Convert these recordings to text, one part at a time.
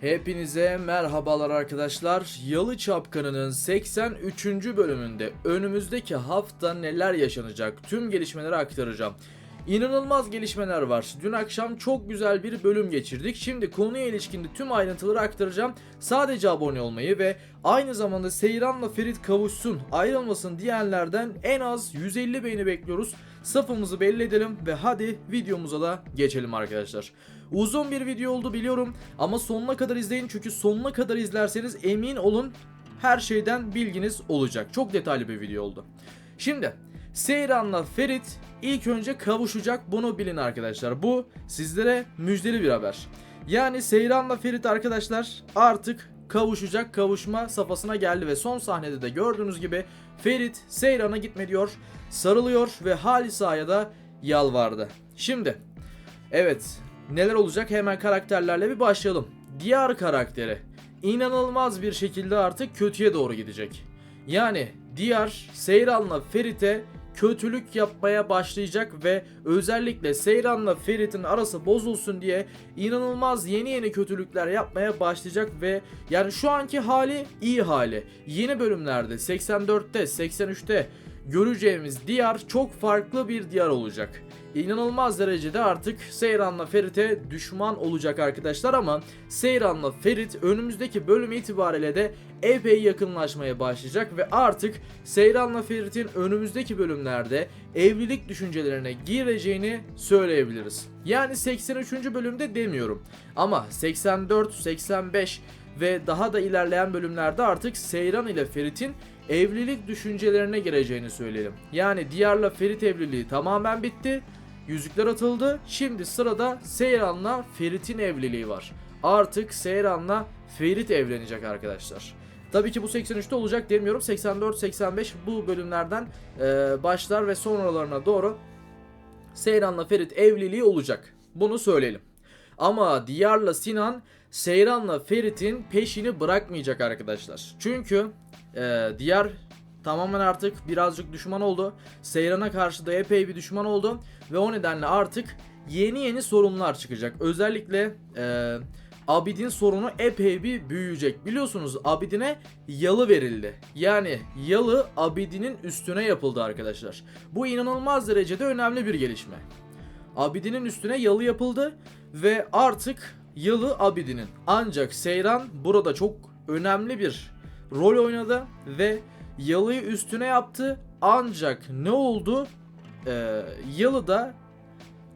Hepinize merhabalar arkadaşlar. Yalı Çapkını'nın 83. bölümünde önümüzdeki hafta neler yaşanacak tüm gelişmeleri aktaracağım. İnanılmaz gelişmeler var. Dün akşam çok güzel bir bölüm geçirdik. Şimdi konuya ilişkin de tüm ayrıntıları aktaracağım. Sadece abone olmayı ve aynı zamanda Seyran'la Ferit kavuşsun, ayrılmasın diyenlerden en az 150 beğeni bekliyoruz. Safımızı belli edelim ve hadi videomuza da geçelim arkadaşlar. Uzun bir video oldu biliyorum ama sonuna kadar izleyin çünkü sonuna kadar izlerseniz emin olun her şeyden bilginiz olacak. Çok detaylı bir video oldu. Şimdi Seyran'la Ferit ilk önce kavuşacak bunu bilin arkadaşlar. Bu sizlere müjdeli bir haber. Yani Seyran'la Ferit arkadaşlar artık kavuşacak kavuşma safhasına geldi ve son sahnede de gördüğünüz gibi Ferit Seyran'a gitme diyor, sarılıyor ve Halisa'ya da yalvardı. Şimdi evet neler olacak hemen karakterlerle bir başlayalım. Diğer karakteri inanılmaz bir şekilde artık kötüye doğru gidecek. Yani Diyar Seyran'la Ferit'e kötülük yapmaya başlayacak ve özellikle Seyran'la Ferit'in arası bozulsun diye inanılmaz yeni yeni kötülükler yapmaya başlayacak ve yani şu anki hali iyi hali. Yeni bölümlerde 84'te 83'te göreceğimiz diyar çok farklı bir diyar olacak. İnanılmaz derecede artık Seyran'la Ferit'e düşman olacak arkadaşlar ama Seyran'la Ferit önümüzdeki bölüm itibariyle de epey yakınlaşmaya başlayacak ve artık Seyran'la Ferit'in önümüzdeki bölümlerde evlilik düşüncelerine gireceğini söyleyebiliriz. Yani 83. bölümde demiyorum ama 84, 85 ve daha da ilerleyen bölümlerde artık Seyran ile Ferit'in evlilik düşüncelerine gireceğini söyleyelim. Yani Diyar'la Ferit evliliği tamamen bitti. Yüzükler atıldı. Şimdi sırada Seyran'la Ferit'in evliliği var. Artık Seyran'la Ferit evlenecek arkadaşlar. Tabii ki bu 83'te olacak demiyorum. 84-85 bu bölümlerden e, başlar ve sonralarına doğru Seyran'la Ferit evliliği olacak. Bunu söyleyelim. Ama Diyar'la Sinan Seyran'la Ferit'in peşini bırakmayacak arkadaşlar. Çünkü e, Diyar tamamen artık birazcık düşman oldu. Seyran'a karşı da epey bir düşman oldu. Ve o nedenle artık yeni yeni sorunlar çıkacak. Özellikle e, Abidin sorunu epey bir büyüyecek. Biliyorsunuz Abidin'e yalı verildi. Yani yalı Abidin'in üstüne yapıldı arkadaşlar. Bu inanılmaz derecede önemli bir gelişme. Abidin'in üstüne yalı yapıldı ve artık yalı Abidin'in. Ancak Seyran burada çok önemli bir rol oynadı ve yalıyı üstüne yaptı. Ancak ne oldu? Ee, yalıda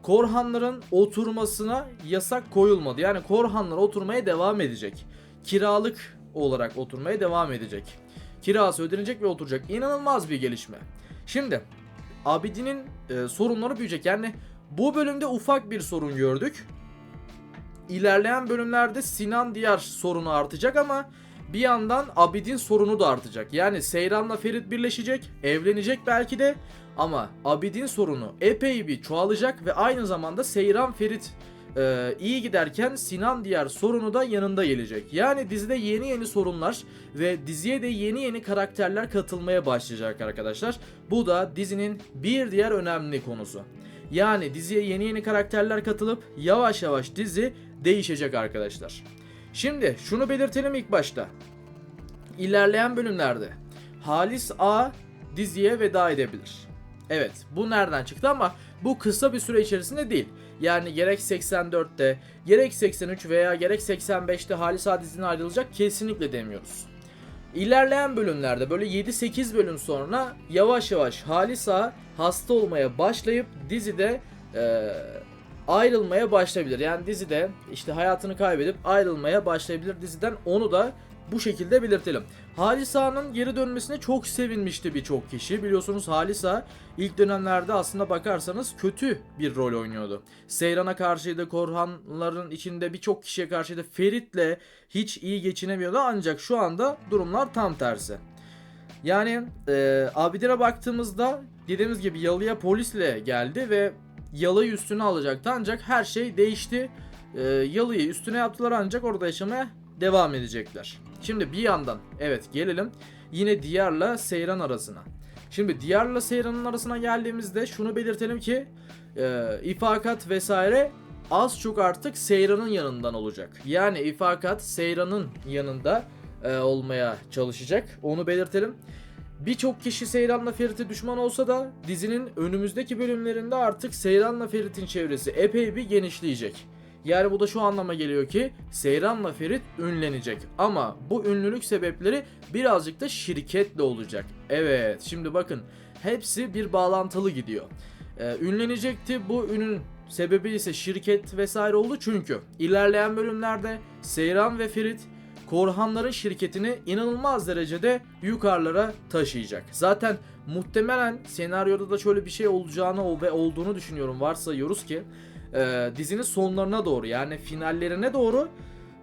Korhanların oturmasına yasak koyulmadı. Yani Korhanlar oturmaya devam edecek. Kiralık olarak oturmaya devam edecek. Kirası ödenecek ve oturacak. İnanılmaz bir gelişme. Şimdi Abidin'in e, sorunları büyüyecek. Yani bu bölümde ufak bir sorun gördük. İlerleyen bölümlerde Sinan diğer sorunu artacak ama bir yandan Abidin sorunu da artacak. Yani Seyran'la Ferit birleşecek, evlenecek belki de ama Abidin sorunu epey bir çoğalacak ve aynı zamanda Seyran Ferit e, iyi giderken Sinan diğer sorunu da yanında gelecek. Yani dizide yeni yeni sorunlar ve diziye de yeni yeni karakterler katılmaya başlayacak arkadaşlar. Bu da dizinin bir diğer önemli konusu. Yani diziye yeni yeni karakterler katılıp yavaş yavaş dizi değişecek arkadaşlar. Şimdi şunu belirtelim ilk başta. İlerleyen bölümlerde Halis A diziye veda edebilir. Evet bu nereden çıktı ama bu kısa bir süre içerisinde değil. Yani gerek 84'te gerek 83 veya gerek 85'te Halis A diziden ayrılacak kesinlikle demiyoruz. İlerleyen bölümlerde böyle 7-8 bölüm sonra yavaş yavaş Halis A hasta olmaya başlayıp dizide eee ayrılmaya başlayabilir. Yani dizide işte hayatını kaybedip ayrılmaya başlayabilir diziden. Onu da bu şekilde belirtelim. Halisa'nın geri dönmesine çok sevinmişti birçok kişi. Biliyorsunuz Halisa ilk dönemlerde aslında bakarsanız kötü bir rol oynuyordu. Seyran'a karşıydı, Korhanların içinde birçok kişiye karşıydı. Ferit'le hiç iyi geçinemiyordu ancak şu anda durumlar tam tersi. Yani e, Abidin'e baktığımızda dediğimiz gibi Yalı'ya polisle geldi ve Yalı'yı üstüne alacaktı ancak her şey değişti. E, Yalı'yı üstüne yaptılar ancak orada yaşamaya devam edecekler. Şimdi bir yandan evet gelelim yine Diyar'la Seyran arasına. Şimdi Diyar'la Seyran'ın arasına geldiğimizde şunu belirtelim ki e, ifakat vesaire az çok artık Seyran'ın yanından olacak. Yani İfakat Seyran'ın yanında e, olmaya çalışacak. Onu belirtelim. Birçok kişi Seyran'la Ferit'e düşman olsa da dizinin önümüzdeki bölümlerinde artık Seyran'la Ferit'in çevresi epey bir genişleyecek. Yani bu da şu anlama geliyor ki Seyran'la Ferit ünlenecek. Ama bu ünlülük sebepleri birazcık da şirketle olacak. Evet şimdi bakın hepsi bir bağlantılı gidiyor. Ee, ünlenecekti bu ünün sebebi ise şirket vesaire oldu çünkü ilerleyen bölümlerde Seyran ve Ferit Korhanların şirketini inanılmaz derecede yukarılara taşıyacak. Zaten muhtemelen senaryoda da şöyle bir şey olacağını ve olduğunu düşünüyorum. Varsayıyoruz ki e, dizinin sonlarına doğru yani finallerine doğru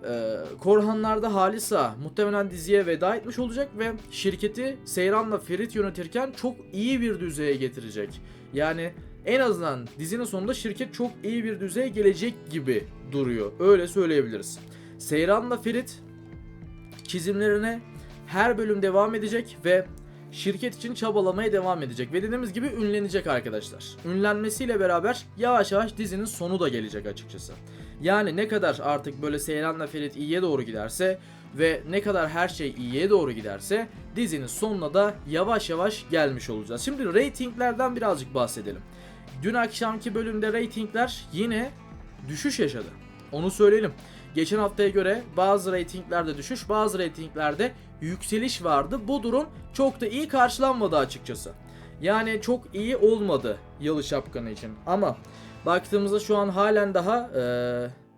e, Korhanlar'da Halisa muhtemelen diziye veda etmiş olacak ve şirketi Seyran'la Ferit yönetirken çok iyi bir düzeye getirecek. Yani en azından dizinin sonunda şirket çok iyi bir düzeye gelecek gibi duruyor. Öyle söyleyebiliriz. Seyran'la Ferit çizimlerine her bölüm devam edecek ve şirket için çabalamaya devam edecek ve dediğimiz gibi ünlenecek arkadaşlar. Ünlenmesiyle beraber yavaş yavaş dizinin sonu da gelecek açıkçası. Yani ne kadar artık böyle Seyran'la Ferit iyiye doğru giderse ve ne kadar her şey iyiye doğru giderse dizinin sonuna da yavaş yavaş gelmiş olacağız. Şimdi reytinglerden birazcık bahsedelim. Dün akşamki bölümde reytingler yine düşüş yaşadı. Onu söyleyelim. Geçen haftaya göre bazı reytinglerde düşüş, bazı reytinglerde yükseliş vardı. Bu durum çok da iyi karşılanmadı açıkçası. Yani çok iyi olmadı Yalı Şapkanı için. Ama baktığımızda şu an halen daha e,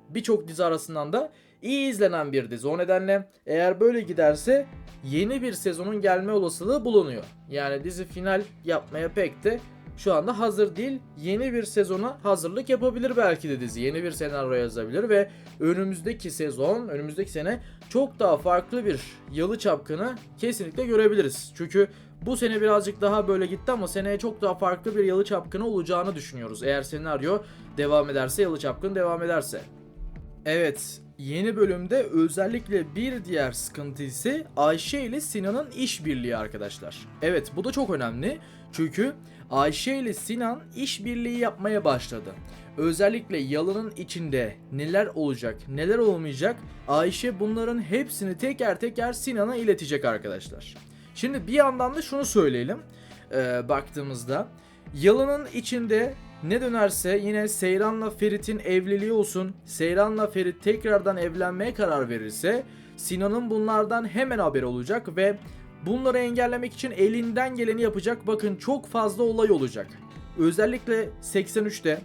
birçok dizi arasından da iyi izlenen bir dizi. O nedenle eğer böyle giderse yeni bir sezonun gelme olasılığı bulunuyor. Yani dizi final yapmaya pek de şu anda hazır değil. Yeni bir sezona hazırlık yapabilir belki de dizi. Yeni bir senaryo yazabilir ve önümüzdeki sezon, önümüzdeki sene çok daha farklı bir Yalı Çapkını kesinlikle görebiliriz. Çünkü bu sene birazcık daha böyle gitti ama seneye çok daha farklı bir Yalı Çapkını olacağını düşünüyoruz. Eğer senaryo devam ederse, Yalı Çapkını devam ederse. Evet, yeni bölümde özellikle bir diğer sıkıntı ise Ayşe ile Sinan'ın işbirliği arkadaşlar. Evet, bu da çok önemli. Çünkü Ayşe ile Sinan işbirliği yapmaya başladı. Özellikle yalının içinde neler olacak, neler olmayacak Ayşe bunların hepsini teker teker Sinan'a iletecek arkadaşlar. Şimdi bir yandan da şunu söyleyelim. Ee, baktığımızda yalının içinde ne dönerse yine Seyran'la Ferit'in evliliği olsun. Seyran'la Ferit tekrardan evlenmeye karar verirse Sinan'ın bunlardan hemen haberi olacak ve bunları engellemek için elinden geleni yapacak. Bakın çok fazla olay olacak. Özellikle 83'te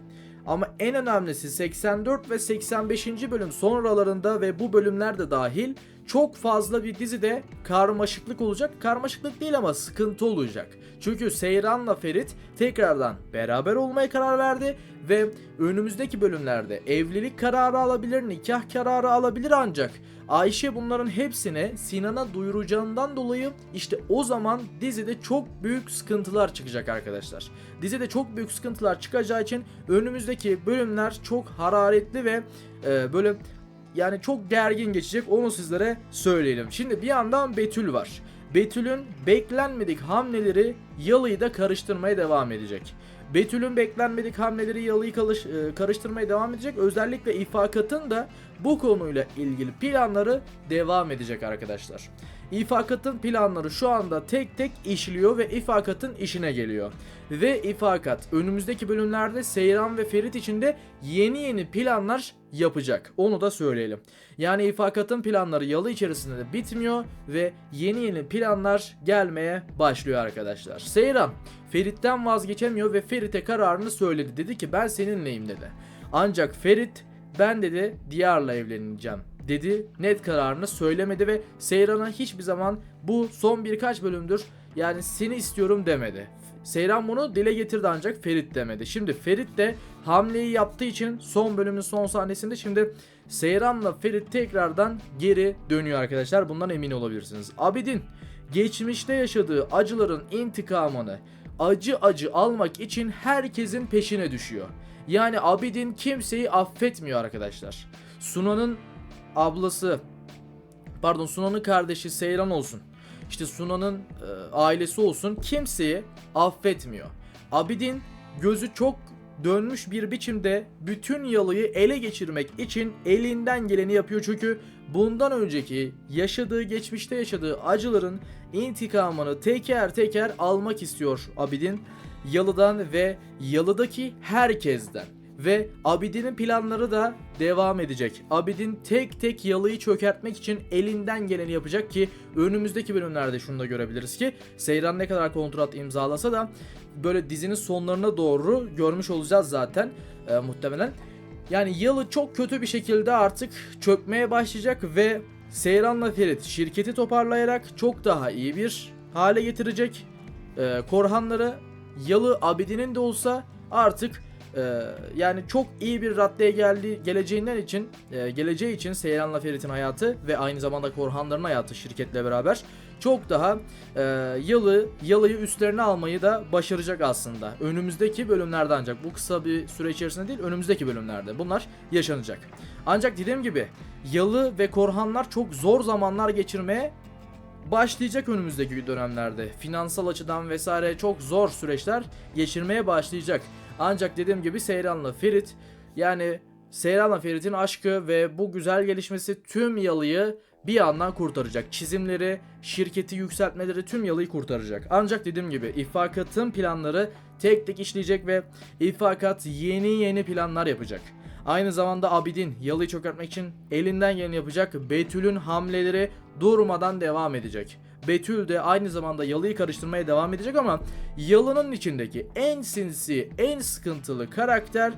ama en önemlisi 84 ve 85. bölüm sonralarında ve bu bölümler de dahil çok fazla bir dizide karmaşıklık olacak. Karmaşıklık değil ama sıkıntı olacak. Çünkü Seyran'la Ferit tekrardan beraber olmaya karar verdi ve önümüzdeki bölümlerde evlilik kararı alabilir, nikah kararı alabilir ancak Ayşe bunların hepsine Sinan'a duyuracağından dolayı işte o zaman dizide çok büyük sıkıntılar çıkacak arkadaşlar. Dizide çok büyük sıkıntılar çıkacağı için önümüzdeki bölümler çok hararetli ve e, böyle yani çok gergin geçecek onu sizlere söyleyelim. Şimdi bir yandan Betül var. Betül'ün beklenmedik hamleleri Yalı'yı da karıştırmaya devam edecek. Betül'ün beklenmedik hamleleri Yalı'yı e, karıştırmaya devam edecek. Özellikle İfakat'ın da bu konuyla ilgili planları devam edecek arkadaşlar. İfakat'ın planları şu anda tek tek işliyor ve İfakat'ın işine geliyor. Ve İfakat önümüzdeki bölümlerde Seyran ve Ferit için de yeni yeni planlar yapacak. Onu da söyleyelim. Yani İfakat'ın planları yalı içerisinde de bitmiyor ve yeni yeni planlar gelmeye başlıyor arkadaşlar. Seyran Ferit'ten vazgeçemiyor ve Ferit'e kararını söyledi. Dedi ki ben seninleyim dedi. Ancak Ferit ben dedi Diyar'la evleneceğim dedi. Net kararını söylemedi ve Seyran'a hiçbir zaman bu son birkaç bölümdür yani seni istiyorum demedi. Seyran bunu dile getirdi ancak Ferit demedi. Şimdi Ferit de hamleyi yaptığı için son bölümün son sahnesinde şimdi Seyran'la Ferit tekrardan geri dönüyor arkadaşlar. Bundan emin olabilirsiniz. Abidin geçmişte yaşadığı acıların intikamını acı acı almak için herkesin peşine düşüyor. Yani Abidin kimseyi affetmiyor arkadaşlar. Sunan'ın ablası pardon Sunan'ın kardeşi Seyran olsun. İşte Sunan'ın e, ailesi olsun kimseyi affetmiyor. Abidin gözü çok dönmüş bir biçimde bütün yalıyı ele geçirmek için elinden geleni yapıyor çünkü bundan önceki yaşadığı geçmişte yaşadığı acıların intikamını teker teker almak istiyor Abidin Yalı'dan ve Yalı'daki herkesten. Ve Abidin'in planları da devam edecek. Abidin tek tek Yalı'yı çökertmek için elinden geleni yapacak ki önümüzdeki bölümlerde şunu da görebiliriz ki Seyran ne kadar kontrat imzalasa da böyle dizinin sonlarına doğru görmüş olacağız zaten e, muhtemelen. Yani Yalı çok kötü bir şekilde artık çökmeye başlayacak ve Seyran'la Ferit şirketi toparlayarak çok daha iyi bir hale getirecek. E, Korhanları Yalı Abidin'in de olsa artık e, yani çok iyi bir raddeye geldi geleceğinden için e, geleceği için Seyran'la Ferit'in hayatı ve aynı zamanda Korhanların hayatı şirketle beraber çok daha e, Yalı Yalı'yı üstlerine almayı da başaracak aslında. Önümüzdeki bölümlerde ancak bu kısa bir süre içerisinde değil önümüzdeki bölümlerde bunlar yaşanacak. Ancak dediğim gibi Yalı ve Korhanlar çok zor zamanlar geçirmeye başlayacak önümüzdeki dönemlerde. Finansal açıdan vesaire çok zor süreçler geçirmeye başlayacak. Ancak dediğim gibi Seyran'la Ferit yani Seyran'la Ferit'in aşkı ve bu güzel gelişmesi tüm yalıyı bir yandan kurtaracak. Çizimleri, şirketi yükseltmeleri tüm yalıyı kurtaracak. Ancak dediğim gibi İffakat'ın planları tek tek işleyecek ve İffakat yeni yeni planlar yapacak. Aynı zamanda Abidin yalıyı çökertmek için elinden geleni yapacak. Betül'ün hamleleri durmadan devam edecek. Betül de aynı zamanda yalıyı karıştırmaya devam edecek ama yalının içindeki en sinsi, en sıkıntılı karakter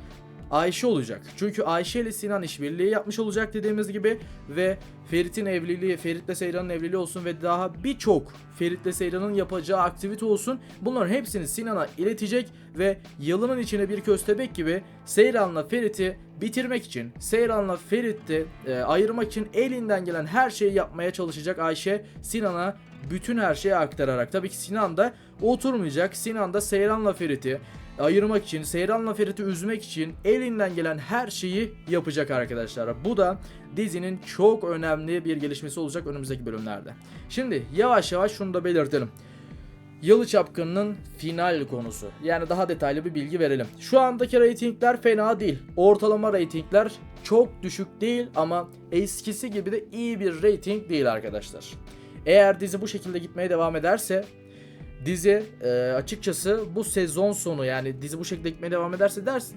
Ayşe olacak. Çünkü Ayşe ile Sinan işbirliği yapmış olacak dediğimiz gibi ve Ferit'in evliliği, Ferit'le Seyran'ın evliliği olsun ve daha birçok Ferit'le Seyran'ın yapacağı aktivite olsun. Bunların hepsini Sinan'a iletecek ve yılının içine bir köstebek gibi Seyran'la Ferit'i bitirmek için, Seyran'la Ferit'i e, ayırmak için elinden gelen her şeyi yapmaya çalışacak Ayşe Sinan'a bütün her şeyi aktararak. Tabii ki Sinan da oturmayacak. Sinan da Seyran'la Ferit'i ayırmak için, Seyran'la Ferit'i üzmek için elinden gelen her şeyi yapacak arkadaşlar. Bu da dizinin çok önemli bir gelişmesi olacak önümüzdeki bölümlerde. Şimdi yavaş yavaş şunu da belirtelim. Yalı Çapkını'nın final konusu. Yani daha detaylı bir bilgi verelim. Şu andaki reytingler fena değil. Ortalama reytingler çok düşük değil ama eskisi gibi de iyi bir reyting değil arkadaşlar. Eğer dizi bu şekilde gitmeye devam ederse dizi e, açıkçası bu sezon sonu yani dizi bu şekilde gitmeye devam ederse ders e,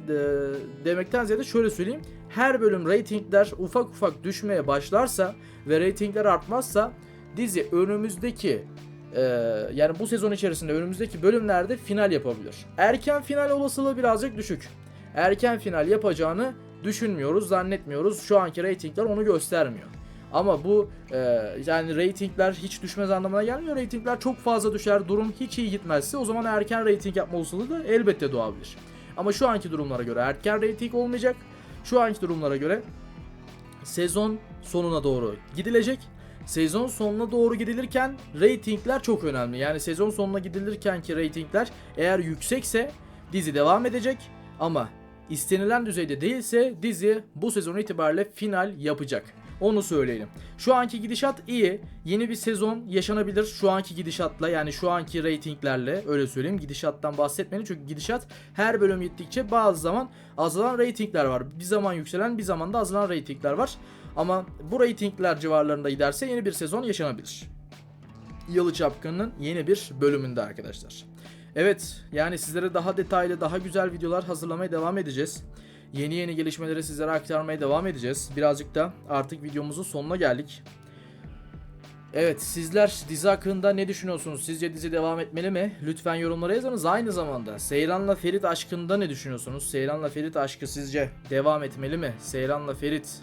demekten ziyade şöyle söyleyeyim. Her bölüm reytingler ufak ufak düşmeye başlarsa ve reytingler artmazsa dizi önümüzdeki e, yani bu sezon içerisinde önümüzdeki bölümlerde final yapabilir. Erken final olasılığı birazcık düşük. Erken final yapacağını düşünmüyoruz, zannetmiyoruz. Şu anki reytingler onu göstermiyor. Ama bu e, yani reytingler hiç düşmez anlamına gelmiyor. Reytingler çok fazla düşer, durum hiç iyi gitmezse o zaman erken reyting yapma olasılığı da elbette doğabilir. Ama şu anki durumlara göre erken reyting olmayacak. Şu anki durumlara göre sezon sonuna doğru gidilecek. Sezon sonuna doğru gidilirken reytingler çok önemli. Yani sezon sonuna gidilirken ki reytingler eğer yüksekse dizi devam edecek ama istenilen düzeyde değilse dizi bu sezon itibariyle final yapacak. Onu söyleyelim. Şu anki gidişat iyi. Yeni bir sezon yaşanabilir şu anki gidişatla yani şu anki reytinglerle öyle söyleyeyim. Gidişattan bahsetmeyin çünkü gidişat her bölüm gittikçe bazı zaman azalan reytingler var. Bir zaman yükselen bir zaman da azalan reytingler var. Ama bu reytingler civarlarında giderse yeni bir sezon yaşanabilir. Yalı Çapkın'ın yeni bir bölümünde arkadaşlar. Evet yani sizlere daha detaylı daha güzel videolar hazırlamaya devam edeceğiz. Yeni yeni gelişmeleri sizlere aktarmaya devam edeceğiz. Birazcık da artık videomuzun sonuna geldik. Evet sizler dizi hakkında ne düşünüyorsunuz? Sizce dizi devam etmeli mi? Lütfen yorumlara yazınız. Aynı zamanda Seyran'la Ferit aşkında ne düşünüyorsunuz? Seyran'la Ferit aşkı sizce devam etmeli mi? Seyran'la Ferit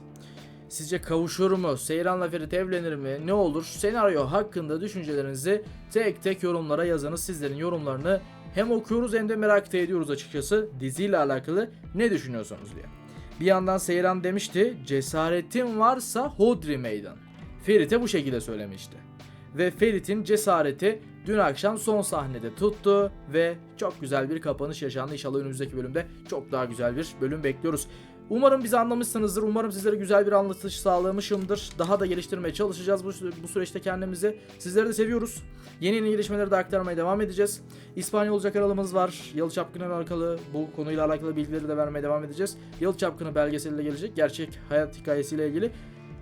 sizce kavuşur mu? Seyran'la Ferit evlenir mi? Ne olur? Senaryo hakkında düşüncelerinizi tek tek yorumlara yazınız. Sizlerin yorumlarını hem okuyoruz hem de merak ediyoruz açıkçası diziyle alakalı ne düşünüyorsunuz diye. Bir yandan Seyran demişti cesaretin varsa Hodri meydan. Ferit'e bu şekilde söylemişti. Ve Ferit'in cesareti dün akşam son sahnede tuttu ve çok güzel bir kapanış yaşandı. İnşallah önümüzdeki bölümde çok daha güzel bir bölüm bekliyoruz. Umarım bizi anlamışsınızdır. Umarım sizlere güzel bir anlatış sağlamışımdır. Daha da geliştirmeye çalışacağız bu, bu süreçte kendimizi. Sizleri de seviyoruz. Yeni yeni gelişmeleri de aktarmaya devam edeceğiz. İspanyolca kanalımız var. Yalı Çapkın'la alakalı bu konuyla alakalı bilgileri de vermeye devam edeceğiz. Yalı Çapkını belgeseliyle gelecek. Gerçek hayat hikayesiyle ilgili.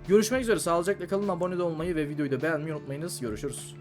Görüşmek üzere. Sağlıcakla kalın. Abone olmayı ve videoyu da beğenmeyi unutmayınız. Görüşürüz.